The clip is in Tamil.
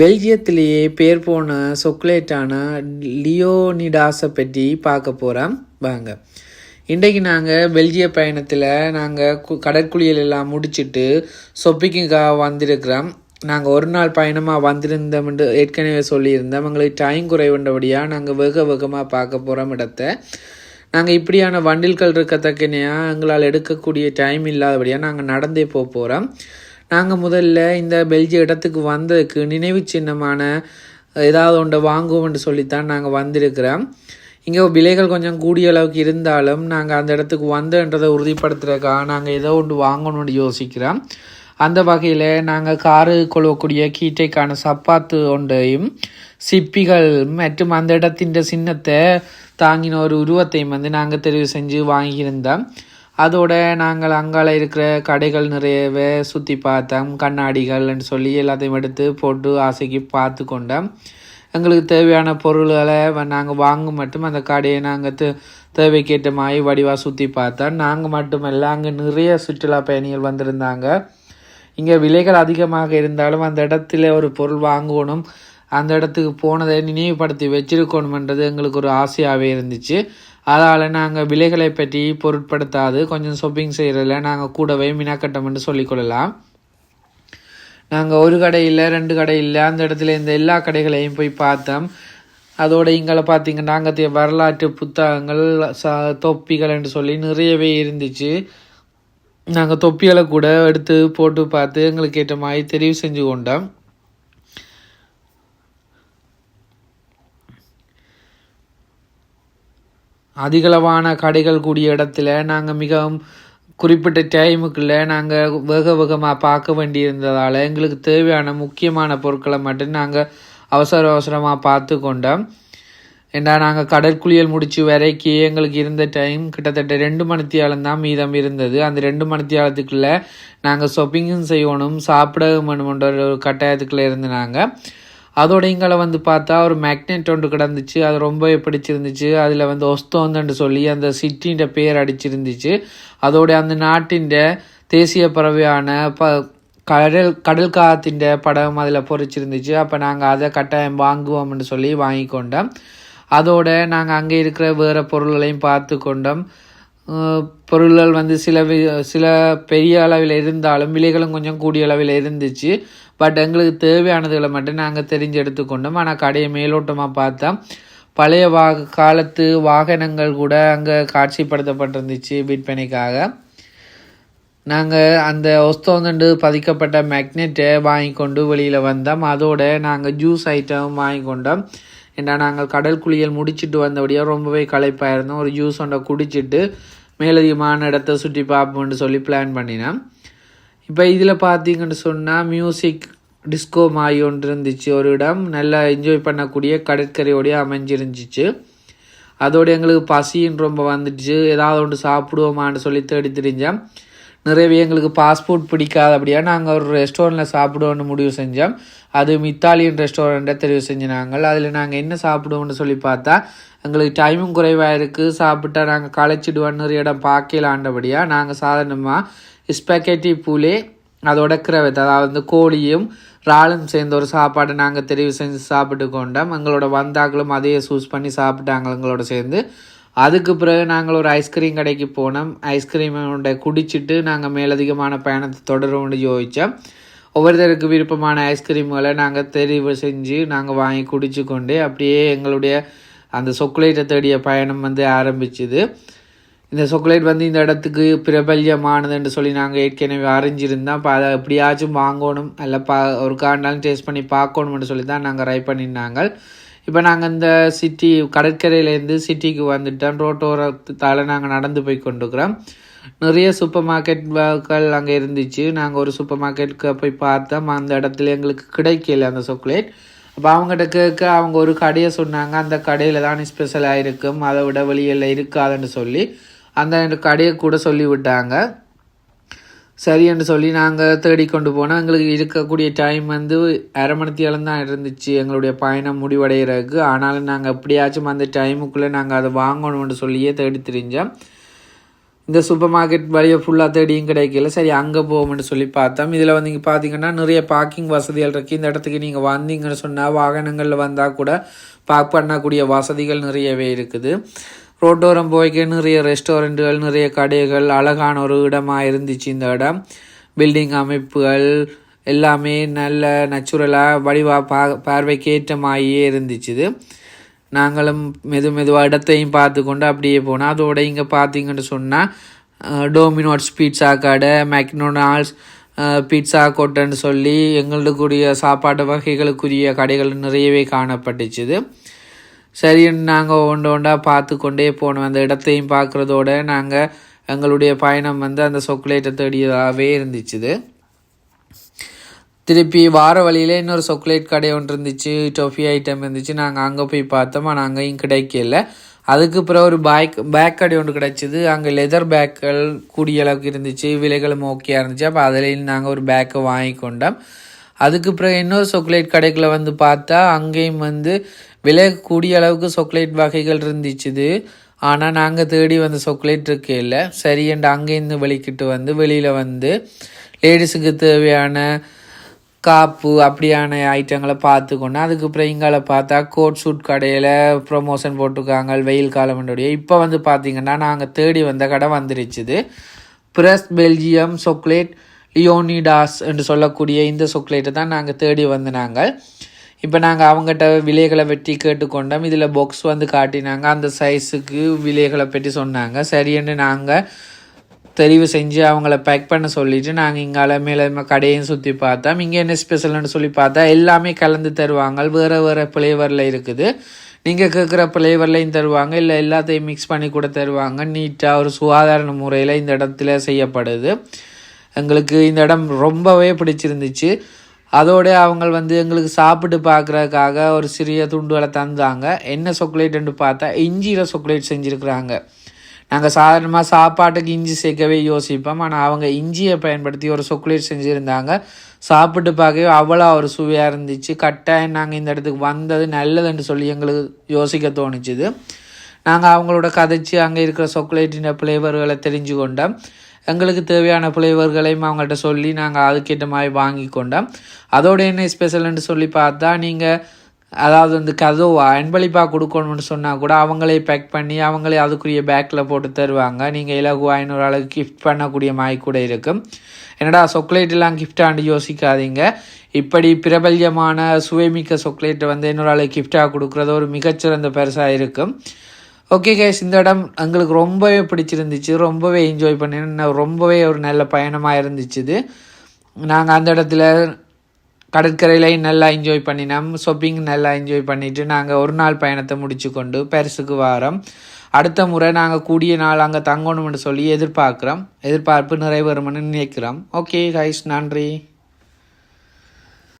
பெல்ஜியத்திலேயே பேர் போன சொக்லேட்டான லியோனிடாஸை பற்றி பார்க்க போகிறோம் வாங்க. இன்றைக்கு நாங்கள் பெல்ஜிய பயணத்தில் நாங்கள் கு கடற்குளியல் எல்லாம் முடிச்சுட்டு சொப்பிக்குக்காக வந்திருக்கிறோம். நாங்கள் ஒரு நாள் பயணமாக வந்திருந்தோம்னு ஏற்கனவே சொல்லியிருந்தோம். எங்களுக்கு டைம் குறைவுண்டபடியாக நாங்கள் வெக வேகமாக பார்க்க போகிறோம் இடத்த. நாங்கள் இப்படியான வண்டில்கள் இருக்கத்தக்கனையாக எங்களால் எடுக்கக்கூடிய டைம் இல்லாதபடியாக நாங்கள் நடந்தே போக போகிறோம் நாங்கள் முதல்ல இந்த பெல்ஜிய இடத்துக்கு வந்ததுக்கு நினைவு சின்னமான ஏதாவது ஒன்றை வாங்குவோம்னு சொல்லித்தான் நாங்கள் வந்திருக்கிறோம். இங்கே விலைகள் கொஞ்சம் கூடிய அளவுக்கு இருந்தாலும் நாங்கள் அந்த இடத்துக்கு வந்தோன்றதை உறுதிப்படுத்துறதுக்காக நாங்கள் ஏதோ ஒன்று வாங்கணும்னு யோசிக்கிறோம். அந்த வகையில் நாங்கள் காரு கொள்ளக்கூடிய கீட்டைக்கான சப்பாத்து ஒன்றையும் சிப்பிகள் மற்றும் அந்த இடத்தின் சின்னத்தை தாங்கின ஒரு உருவத்தையும் வந்து நாங்கள் தெரிவு செஞ்சு வாங்கியிருந்தோம். அதோட நாங்கள் அங்கால இருக்கிற கடைகள் நிறையவே சுற்றி பார்த்தோம். கண்ணாடிகள்னு சொல்லி எல்லாத்தையும் எடுத்து போட்டு ஆசைக்கு பார்த்து கொண்டோம். எங்களுக்கு தேவையான பொருள்களை நாங்கள் வாங்க மட்டும் அந்த கடையை நாங்கள் தே தேவைக்கேற்ற மாதிரி வடிவாக சுற்றி பார்த்தோம். நாங்கள் மட்டுமல்ல அங்கே நிறைய சுற்றுலா பயணிகள் வந்திருந்தாங்க. இங்கே விலைகள் அதிகமாக இருந்தாலும் அந்த இடத்துல ஒரு பொருள் வாங்கணும். அந்த இடத்துக்கு போனதை நினைவுபடுத்தி வச்சிருக்கணுமென்றது எங்களுக்கு ஒரு ஆசையாகவே இருந்துச்சு. அதனால் நாங்கள் விலைகளை பற்றி பொருட்படுத்தாது கொஞ்சம் ஷாப்பிங் செய்கிறதில்ல நாங்கள் கூடவே மினாக்கட்டம்னு சொல்லிக்கொள்ளலாம் நாங்கள் ஒரு கடை இல்லை ரெண்டு கடை இல்லை அந்த இடத்துல இந்த எல்லா கடைகளையும் போய் பார்த்தோம். அதோட இங்கே பார்த்தீங்கன்னா அங்கே வரலாற்று புத்தகங்கள் ச தொப்பிகள் என்று சொல்லி நிறையவே இருந்துச்சு. நாங்கள் தொப்பிகளை கூட எடுத்து போட்டு பார்த்து எங்களுக்கு ஏற்ற மாதிரி தெரிவு செஞ்சு கொண்டோம். அதிகளவான கடைகள் கூடிய இடத்துல நாங்கள் மிகவும் குறிப்பிட்ட டைமுக்குள்ளே நாங்கள் வேக வேகமாக பார்க்க வேண்டியிருந்ததால் எங்களுக்கு தேவையான முக்கியமான பொருட்களை மட்டும் நாங்கள் அவசர அவசரமாக பார்த்து கொண்டோம். ஏண்டா நாங்கள் கடற்குளியல் முடிச்சு வரைக்கு எங்களுக்கு இருந்த டைம் கிட்டத்தட்ட ரெண்டு மணித்தியாலம் தான் மீதம் இருந்தது. அந்த ரெண்டு மணித்தியாலத்துக்குள்ளே நாங்கள் ஷாப்பிங்கும் செய்யணும் சாப்பிட வேணுமென்ற ஒரு கட்டாயத்துக்குள்ளே இருந்து நாங்கள் அதோட இங்களை வந்து பார்த்தா ஒரு மேக்னெட் ஒன்று கிடந்துச்சு. அது ரொம்பவே பிடிச்சிருந்துச்சு. அதில் வந்து ஒஸ்தோந்தன்னு சொல்லி அந்த சிட்டின்ற பேர் அடிச்சிருந்துச்சு. அதோட அந்த நாட்டின் தேசிய பறவையான ப கடல் கடல் காத்தின் படம் அதில் பொறிச்சிருந்துச்சு. அப்போ நாங்கள் அதை கட்டாயம் வாங்குவோம்னு சொல்லி வாங்கி கொண்டோம் அதோட நாங்கள் அங்கே இருக்கிற வேறு பொருள்களையும் பார்த்து கொண்டோம் பொருள்கள் வந்து சில சில பெரிய அளவில் இருந்தாலும் விலைகளும் கொஞ்சம் கூடிய அளவில் இருந்துச்சு. பட் எங்களுக்கு தேவையானதுகளை மட்டும் நாங்கள் தெரிஞ்சு எடுத்துக்கொண்டோம் ஆனால் கடையை மேலோட்டமாக பார்த்தா பழைய வா காலத்து வாகனங்கள் கூட அங்கே காட்சிப்படுத்தப்பட்டிருந்துச்சு விற்பனைக்காக. நாங்கள் அந்த ஒஸ்தோந்தண்டு பதிக்கப்பட்ட மேக்னெட்டை வாங்கி கொண்டு வெளியில் வந்தோம். அதோட நாங்கள் ஜூஸ் ஐட்டம் வாங்கி கொண்டோம் ஏன்னா நாங்கள் கடல் குளியல் முடிச்சுட்டு வந்தபடியாக ரொம்பவே களைப்பாக இருந்தோம் ஒரு ஜூஸ் ஒன்றை குடிச்சிட்டு மேலதிகமான இடத்த சுற்றி பார்ப்போம்னு சொல்லி பிளான் பண்ணினோம். இப்போ இதில் பார்த்தீங்கன்னு சொன்னால் மியூசிக் டிஸ்கோ மாய் ஒன்று இருந்துச்சு. ஒரு இடம் நல்லா என்ஜாய் பண்ணக்கூடிய கடற்கரையோடய அமைஞ்சிருந்துச்சு. அதோடு எங்களுக்கு பசின்னு ரொம்ப வந்துடுச்சு. ஏதாவது ஒன்று சாப்பிடுவோமான்னு சொல்லி தேடி தெரிஞ்சேன் தெரிஞ்சோம் நிறையவே எங்களுக்கு பாஸ்போர்ட் பிடிக்காது அப்படியா? நாங்கள் ஒரு ரெஸ்டாரண்ட்டில் சாப்பிடுவோன்னு முடிவு செஞ்சோம். அது இத்தாலியன் ரெஸ்டாரண்ட்டை தெரிவு செஞ்சு நாங்கள் அதில் நாங்கள் என்ன சாப்பிடுவோம்னு சொல்லி பார்த்தா எங்களுக்கு டைமும் குறைவாக இருக்குது சாப்பிட்டா நாங்கள் களைச்சிடுவோன்னு நிறைய இடம் பார்க்கலாண்டபடியாக நாங்கள் சாதாரணமாக ஸ்பெக்கெட்டி பூலே அதோட கிரவத்தை அதாவது வந்து கோழியும் இறாலும் சேர்ந்த ஒரு சாப்பாடை நாங்கள் தெரிவு செஞ்சு சாப்பிட்டு கொண்டோம். எங்களோட வந்தாக்களும் அதையே சூஸ் பண்ணி சாப்பிட்டாங்க எங்களோட சேர்ந்து. அதுக்கு பிறகு நாங்கள் ஒரு ஐஸ்கிரீம் கடைக்கு போனோம். ஐஸ்கிரீமோட குடிச்சிட்டு நாங்கள் மேலதிகமான பயணத்தை தொடரும்னு யோசித்தோம் ஒவ்வொருத்தருக்கு விருப்பமான ஐஸ்கிரீம்களை நாங்கள் தெரிவு செஞ்சு நாங்கள் வாங்கி குடிச்சு கொண்டு அப்படியே எங்களுடைய அந்த சொக்குலேட்டை தேடிய பயணம் வந்து ஆரம்பிச்சுது. இந்த சொக்குலேட் வந்து இந்த இடத்துக்கு பிரபல்யமானதுன்னு சொல்லி நாங்கள் ஏற்கனவே அறிஞ்சிருந்தோம். இப்போ அதை எப்படியாச்சும் வாங்கணும். இல்லை பா ஒரு காண்டாலும் டேஸ்ட் பண்ணி பார்க்கணும்னு சொல்லி தான் நாங்கள் ட்ரை பண்ணியிருந்தாங்க. இப்போ நாங்கள் இந்த சிட்டி கடற்கரையிலேருந்து சிட்டிக்கு வந்துட்டோம். ரோட்டோரத்தால் நாங்கள் நடந்து போய் கொண்டுக்கிறோம் நிறைய சூப்பர் மார்க்கெட்கள் அங்கே இருந்துச்சு. நாங்கள் ஒரு சூப்பர் மார்க்கெட்டுக்கு போய் பார்த்தோம். அந்த இடத்துல எங்களுக்கு கிடைக்கல அந்த சாக்லேட் அப்போ அவங்ககிட்ட கேட்க அவங்க ஒரு கடையை சொன்னாங்க. அந்த கடையில் தான் ஸ்பெஷலாக இருக்கும். அதை விட வெளியில் இருக்காதுன்னு சொல்லி அந்த கடையை கூட சொல்லி விட்டாங்க சரி என்று சொல்லி நாங்கள் தேடி கொண்டு போனோம். எங்களுக்கு இருக்கக்கூடிய டைம் வந்து அரை மணித்தியாலம் தான் இருந்துச்சு எங்களுடைய பயணம் முடிவடைகிறதுக்கு ஆனாலும் நாங்கள் எப்படியாச்சும் அந்த டைமுக்குள்ளே நாங்கள் அதை வாங்கணும்னு சொல்லியே தேடி தெரிஞ்சோம். இந்த சூப்பர் மார்க்கெட் வழியை ஃபுல்லாக தேடியும் கிடைக்கல. சரி அங்கே போவோம்னு சொல்லி பார்த்தோம். இதில் வந்து இங்கே பார்த்தீங்கன்னா நிறைய பார்க்கிங் வசதிகள் இருக்குது இந்த இடத்துக்கு நீங்கள் வந்தீங்கன்னு சொன்னால் வாகனங்களில் வந்தால் கூட பார்க் பண்ணக்கூடிய வசதிகள் நிறையவே இருக்குது. ரோட்டோரம் போய்க்க நிறைய ரெஸ்டாரண்ட்டுகள் நிறைய கடைகள் அழகான ஒரு இடமாக இருந்துச்சு இந்த இடம். பில்டிங் அமைப்புகள் எல்லாமே நல்ல நேச்சுரலாக வடிவா பா பார்வைக்கு இருந்துச்சுது. நாங்களும் மெது மெதுவாக இடத்தையும் பார்த்து கொண்டு அப்படியே போனோம். அதோட இங்கே பார்த்தீங்கன்னு சொன்னால் டோமினோட்ஸ் பீட்சா கடை மெக்னோனால்ஸ் பீட்சா கோட்டைன்னு சொல்லி எங்களுக்குரிய சாப்பாட்டு வகைகளுக்குரிய கடைகள் நிறையவே காணப்பட்டுச்சுது. சரி நாங்கள் ஒன்று ஒன்றா பார்த்து கொண்டே போனோம். அந்த இடத்தையும் பார்க்குறதோட நாங்கள் எங்களுடைய பயணம் வந்து அந்த சொக்குலேட்டை தேடியதாகவே இருந்துச்சுது. திருப்பி வார வழியில் இன்னொரு சாக்லேட் கடை ஒன்று இருந்துச்சு. டொஃபி ஐட்டம் இருந்துச்சு. நாங்கள் அங்கே போய் பார்த்தோம். ஆனால் அங்கேயும் கிடைக்கல. அதுக்கு பிறகு ஒரு பேக் பேக் கடை ஒன்று கிடச்சிது. அங்கே லெதர் பேக்குகள் கூடிய அளவுக்கு இருந்துச்சு. விலைகளும் ஓகேயாக இருந்துச்சு. அப்போ அதுலேயும் நாங்கள் ஒரு பேக்கை வாங்கி கொண்டோம் அதுக்கு பிறகு இன்னொரு சாக்லேட் கடைக்குள்ள வந்து பார்த்தா அங்கேயும் வந்து விலகக்கூடிய அளவுக்கு சாக்லேட் வகைகள் இருந்துச்சுது. ஆனால் நாங்கள் தேடி வந்த சாக்லேட் இருக்கே இல்லை. சரியண்டு அங்கேருந்து வெளிக்கிட்டு வந்து வெளியில் வந்து லேடிஸுக்கு தேவையான காப்பு அப்படியான ஐட்டங்களை பார்த்துக்கொண்டு அதுக்கப்புறம் இங்கால பார்த்தா கோட் சூட் கடையில் ப்ரொமோஷன் போட்டிருக்காங்க வெயில் காலம்னுடைய இப்போ வந்து பார்த்திங்கன்னா நாங்கள் தேடி வந்த கடை வந்துருச்சுது. பிரஸ் பெல்ஜியம் சாக்லேட் லியோனிடாஸ் என்று சொல்லக்கூடிய இந்த சாக்லேட்டை தான் நாங்கள் தேடி வந்து நாங்கள். இப்போ நாங்கள் அவங்ககிட்ட விலைகளை வெட்டி கேட்டுக்கொண்டோம். இதில் பாக்ஸ் வந்து காட்டினாங்க. அந்த சைஸுக்கு விலைகளை பற்றி சொன்னாங்க. சரின்னு நாங்கள் தெரிவு செஞ்சு அவங்கள பேக் பண்ண சொல்லிவிட்டு நாங்கள் இங்கால மேலே கடையும் சுற்றி பார்த்தோம். இங்கே என்ன ஸ்பெஷல்னு சொல்லி பார்த்தா எல்லாமே கலந்து தருவாங்க. வேறு வேறு ஃப்ளேவரில் இருக்குது. நீங்கள் கேட்குற ஃப்ளேவர்லையும் தருவாங்க. இல்லை எல்லாத்தையும் மிக்ஸ் பண்ணி கூட தருவாங்க. நீட்டாக ஒரு சுகாதார முறையில் இந்த இடத்துல செய்யப்படுது. எங்களுக்கு இந்த இடம் ரொம்பவே பிடிச்சிருந்துச்சு. அதோட அவங்க வந்து எங்களுக்கு சாப்பிட்டு பார்க்குறதுக்காக ஒரு சிறிய துண்டுகளை தந்தாங்க. என்ன சொக்குலேட்டுன்னு பார்த்தா இஞ்சியில் சொக்லேட் செஞ்சுருக்குறாங்க. நாங்கள் சாதாரணமாக சாப்பாட்டுக்கு இஞ்சி சேர்க்கவே யோசிப்போம். ஆனால் அவங்க இஞ்சியை பயன்படுத்தி ஒரு சொக்குலேட் செஞ்சுருந்தாங்க. சாப்பிட்டு பார்க்கவே அவ்வளோ ஒரு சுவையாக இருந்துச்சு. கட்டாயம் நாங்கள் இந்த இடத்துக்கு வந்தது நல்லதுன்னு சொல்லி எங்களுக்கு யோசிக்க தோணுச்சுது. நாங்கள் அவங்களோட கதைச்சி அங்கே இருக்கிற சொக்லேட்டின் ஃப்ளேவர்களை தெரிஞ்சு கொண்டோம் எங்களுக்கு தேவையான ஃப்ளேவர்களையும் அவங்கள்ட்ட சொல்லி நாங்கள் அதுக்கேற்ற மாதிரி வாங்கி கொண்டோம். அதோட என்ன ஸ்பெஷல்னு சொல்லி பார்த்தா நீங்கள் அதாவது வந்து கதவு அன்பளிப்பாக கொடுக்கணும்னு சொன்னால் கூட அவங்களே பேக் பண்ணி அவங்களே அதுக்குரிய பேக்கில் போட்டு தருவாங்க. நீங்கள் இலகு ஐநூறு அளவுக்கு கிஃப்ட் பண்ணக்கூடிய மாதிரி கூட இருக்கும். என்னடா சொக்லேட்டெல்லாம் கிஃப்டாண்டு யோசிக்காதீங்க. இப்படி பிரபல்யமான சுவைமிக்க சொக்லேட்டை வந்து இன்னொரு ஆளுக்கு கிஃப்டாக கொடுக்குறது ஒரு மிகச்சிறந்த பெருசாக இருக்கும். ஓகே கேஸ் இந்த இடம் எங்களுக்கு ரொம்பவே பிடிச்சிருந்துச்சு. ரொம்பவே என்ஜாய் பண்ணி ரொம்பவே ஒரு நல்ல பயணமாக இருந்துச்சு நாங்கள் அந்த இடத்துல கடற்கரையிலையும் நல்லா என்ஜாய் பண்ணினோம். ஷாப்பிங் நல்லா என்ஜாய் பண்ணிவிட்டு நாங்கள் ஒரு நாள் பயணத்தை முடிச்சு கொண்டு பெருசுக்கு வாரம். அடுத்த முறை நாங்கள் கூடிய நாள் அங்கே தங்கணும்னு சொல்லி எதிர்பார்க்குறோம். எதிர்பார்ப்பு நிறைவேறும்னு நினைக்கிறோம். ஓகே கைஸ் நன்றி.